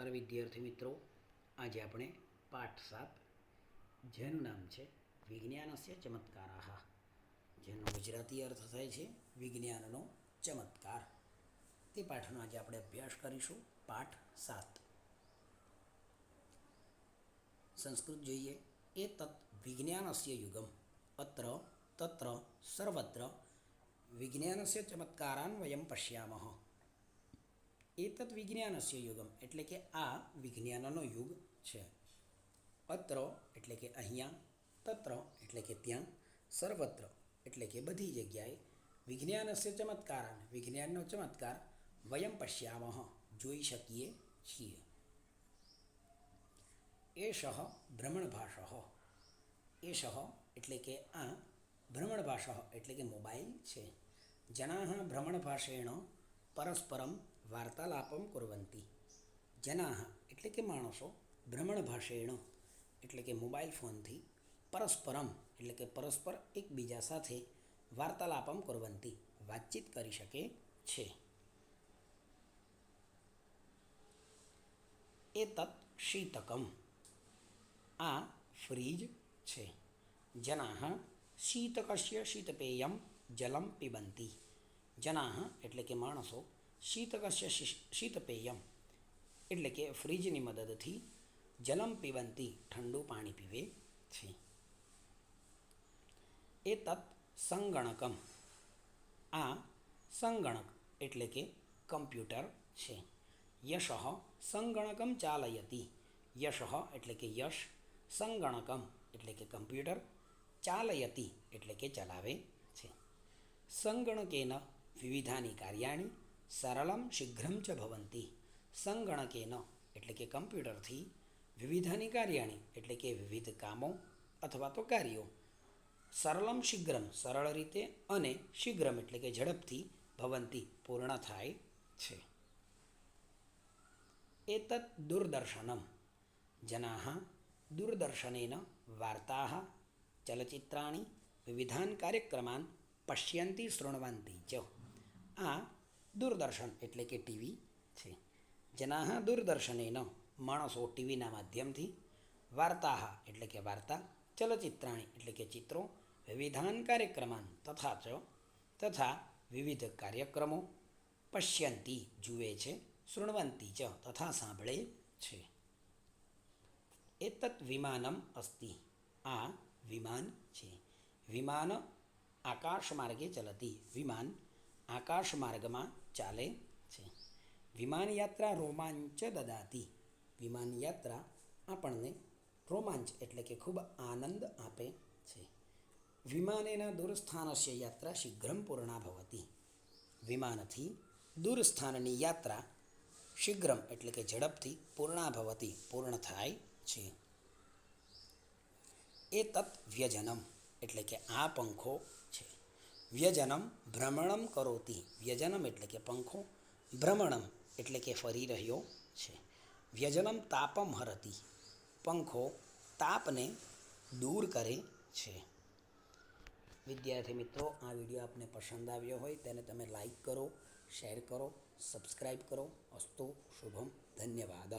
વિદ્યાર્થી મિત્રો. આજે આપણે પાઠ સાત. જેનું નામ છે વિજ્ઞાનસ્ય ચમત્કારાહ. જેનો ગુજરાતી અર્થ થાય છે વિજ્ઞાનનો ચમત્કાર. તે પાઠનો આજે આપણે અભ્યાસ કરીશું. પાઠ સાત. સંસ્કૃત જોઈએ. એ તત્ વિજ્ઞાનસ્ય યુગમ. અત્ર તત્ર સર્વત્ર વિજ્ઞાનસ્ય ચમત્કારાન વયમ પશ્યામઃ. એતત વિજ્ઞાનસ્ય યુગમ, એટલે કે આ વિજ્ઞાનનો યુગ છે. અત્ર એટલે કે અહીંયા, તત્ર એટલે કે ત્યાં, સર્વત્ર એટલે કે બધી જગ્યાએ વિજ્ઞાનસ્ય ચમત્કારાન વિજ્ઞાનનો ચમત્કાર વયમ પશ્યામહ જોઈ શકીએ છીએ. એષ ભ્રમણભાષ. એષ એટલે કે આ ભ્રમણભાષ એટલે કે મોબાઈલ છે. જના ભ્રમણભાષેણ પરસ્પરમ વાર્તાલાપમ કુર્વંતી. જના એટલે કે માણસો ભ્રમણભાષેણ એટલે કે મોબાઈલ ફોનથી પરસ્પરમ એટલે કે પરસ્પર એકબીજા સાથે વાર્તાલાપમ કુર્વંતી. વાતચીત કરી શકે છે. એ તત્ શીતકમ. આ ફ્રીજ છે. જના શીતકસ્ય શીતપેયમ જલમ પીબંતી. જના એટલે કે માણસો શીતકસ્ય શીતપેયમ એટલે કે ફ્રીજની મદદથી જલમ પીવંતી ઠંડુ પાણી પીવે છે. એ તત્ સંગણકમ. આ સંગણક એટલે કે કમ્પ્યુટર છે. યશ સંગણકમ ચાલયતી. યશ એટલે કે યશ, સંગણકમ એટલે કે કમ્પ્યુટર, ચાલયતી એટલે કે ચલાવે છે. સંગણકેન વિવિધાની કાર્યાણી સરળમ શીઘ્રમ ચ ભવંતી સંગણકેન એટલે કે કમ્પ્યુટરથી વિવિધાની કાર્યાણી એટલે કે વિવિધ કામો અથવા તો કાર્યો સરળમ શીઘ્રમ સરળ રીતે અને શીઘ્રમ એટલે કે ઝડપથી ભવંતી પૂર્ણ થાય છે એતત દૂરદર્શનમ જના દૂરદર્શનેન વાર્તા ચલચિત્રાણી વિવિધાન કાર્યક્રમાન પશ્યંતી શૃણવંતી ચ આ દૂરદર્શન એટલે કે ટીવી છે. જના દૂરદર્શનેન માણસો ટીવીના માધ્યમથી વાર્તા એટલે કે વાર્તા, ચલચિત્રાણી એટલે કે ચિત્રો, વિવિધાન કાર્યક્રમાન તથા ચ, તથા વિવિધ કાર્યક્રમો પશ્યંતી, જુએ છે, શૃણવંતી ચ તથા સાંભળે છે. એતત વિમાનમ અસ્તિ. આ વિમાન છે. વિમાન આકાશ માર્ગે ચલતી વિમાન આકાશ માર્ગમાં ચાલે છે. વિમાનયાત્રા રોમાંચ દદાતી. વિમાનયાત્રા આપણને રોમાંચ એટલે કે ખૂબ આનંદ આપે છે. વિમાનેના દૂરસ્થાનસ્ય યાત્રા શીઘ્રમ પૂર્ણા ભવતી. વિમાનથી દૂરસ્થાનની યાત્રા શીઘ્રમ એટલે કે ઝડપથી પૂર્ણા ભવતી પૂર્ણ થાય છે. એ તત્વ્યજનમ એટલે કે આ પંખો છે. વ્યજનમ ભ્રમણમ કરોતી. વ્યજનમ એટલે કે પંખો. ભ્રમણમ એટલે કે ફરી રહ્યો છે. વ્યજનમ તાપમ હરતી. પંખો તાપને દૂર કરે છે. વિદ્યાર્થી મિત્રો, આ વીડિયો આપને પસંદ આવ્યો હોય તેને તમે લાઈક કરો, શેર કરો સબસ્ક્રાઈબ કરો. અસ્તુ, શુભમ, ધન્યવાદ.